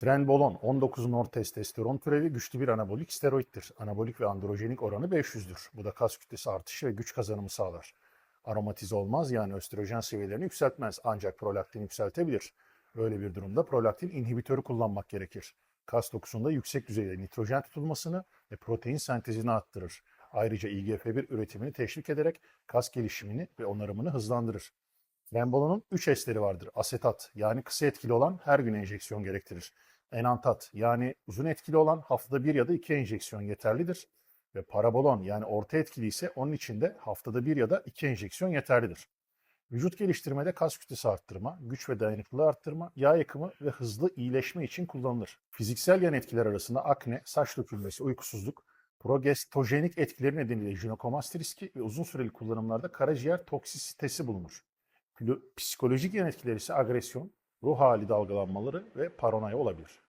Trenbolon 19 nortestosteron türevi güçlü bir anabolik steroittir. Anabolik ve androjenik oranı 500'dür. Bu da kas kütlesi artışı ve güç kazanımı sağlar. Aromatize olmaz yani östrojen seviyelerini yükseltmez ancak prolaktin yükseltebilir. Böyle bir durumda prolaktin inhibitörü kullanmak gerekir. Kas dokusunda yüksek düzeyde nitrojen tutulmasını ve protein sentezini arttırır. Ayrıca IGF-1 üretimini teşvik ederek kas gelişimini ve onarımını hızlandırır. Rembolonun 3 esleri vardır. Asetat yani kısa etkili olan her gün enjeksiyon gerektirir. Enantat yani uzun etkili olan haftada bir ya da iki enjeksiyon yeterlidir. Ve parabolon yani orta etkili ise onun için de haftada bir ya da iki enjeksiyon yeterlidir. Vücut geliştirmede kas kütlesi arttırma, güç ve dayanıklılığı arttırma, yağ yakımı ve hızlı iyileşme için kullanılır. Fiziksel yan etkiler arasında akne, saç dökülmesi, uykusuzluk, progesterojenik etkileri nedeniyle jinekomasti riski ve uzun süreli kullanımlarda karaciğer toksisitesi bulunur. Psikolojik yan etkileri ise agresyon, ruh hali dalgalanmaları ve paranoya olabilir.